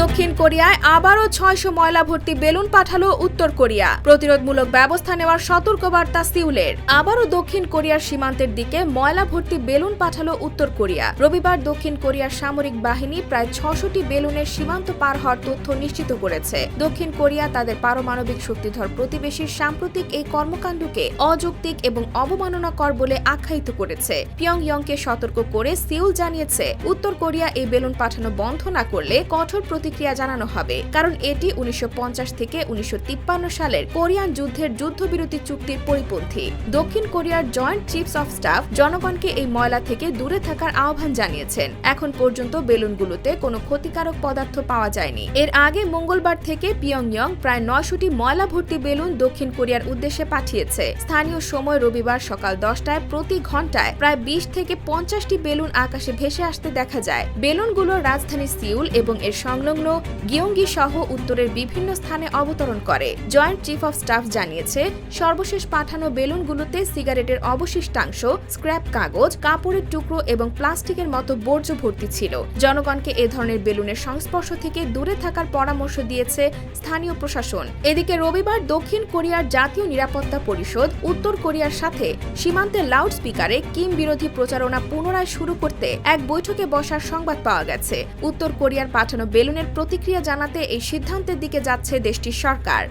দক্ষিণ কোরিয়ায় আবারও ছয়শো ময়লা ভর্তি বেলুন পাঠালো উত্তর কোরিয়া। প্রতিরোধমূলক ব্যবস্থা নেওয়ার সতর্কবার্তা সিউলের। আবারও দক্ষিণ কোরিয়ার সীমান্তের দিকে ময়লা ভর্তি বেলুন পাঠালো উত্তর কোরিয়া। রবিবার দক্ষিণ কোরিয়ার সামরিক বাহিনী প্রায় ছশোটি বেলুনের সীমান্ত পার হওয়ার তথ্য নিশ্চিত করেছে। দক্ষিণ কোরিয়া তাদের পারমাণবিক শক্তিধর প্রতিবেশীর সাম্প্রতিক এই কর্মকাণ্ডকে অযৌক্তিক এবং অবমাননাকর বলে আখ্যায়িত করেছে। পিয়ংইয়ংকে সতর্ক করে সিউল জানিয়েছে, উত্তর কোরিয়া এই বেলুন পাঠানো বন্ধ না করলে কঠোর প্রতিক্রিয়া জানানো হবে, কারণ এটি উনিশশো পঞ্চাশ থেকে উনিশশো তিপ্পান্ন সালের কোরিয়ান যুদ্ধের যুদ্ধবিরতি চুক্তির পরিপন্থী। দক্ষিণ কোরিয়ার জয়েন্ট চিফস অফ স্টাফ জনগণকে এই ময়লা থেকে দূরে থাকার আহ্বান জানিয়েছেন। এখন পর্যন্ত বেলুনগুলোতে কোনো ক্ষতিকারক পদার্থ পাওয়া যায়নি। এর আগে মঙ্গলবার থেকে পিয়ংইয়ং প্রায় নয়শোটি ময়লা ভর্তি বেলুন দক্ষিণ কোরিয়ার উদ্দেশ্যে পাঠিয়েছে। স্থানীয় সময় রবিবার সকাল দশটায় প্রতি ঘন্টায় প্রায় বিশ থেকে পঞ্চাশটি বেলুন আকাশে ভেসে আসতে দেখা যায়। বেলুনগুলো রাজধানী সিউল এবং এর সংলগ্ন গিয়ঙ্গি সহ উত্তরের বিভিন্ন স্থানে অবতরণ করে। জয়েন্ট চিফ অফ স্টাফ জানিয়েছে, সর্বশেষ পাঠানো বেলুনগুলোতে সিগারেটের অবশিষ্টাংশ, স্ক্র্যাপ কাগজ, কাপড়ের টুকরো এবং প্লাস্টিকের মতো বর্জ্য ভর্তি ছিল। জনগণকে এ ধরনের বেলুনের সংস্পর্শ থেকে দূরে থাকার পরামর্শ দিয়েছে স্থানীয় প্রশাসন। এদিকে রবিবার দক্ষিণ কোরিয়ার জাতীয় নিরাপত্তা পরিষদ, উত্তর কোরিয়ার সাথে সীমান্তে লাউড স্পিকারে কিম বিরোধী প্রচারণা পুনরায় শুরু করতে এক বৈঠকে বসার সংবাদ পাওয়া গেছে। উত্তর কোরিয়ার পাঠানো বেলুনের প্রতিক্রিয়া জানাতে এই সিদ্ধান্তের দিকে যাচ্ছে দেশটির সরকার।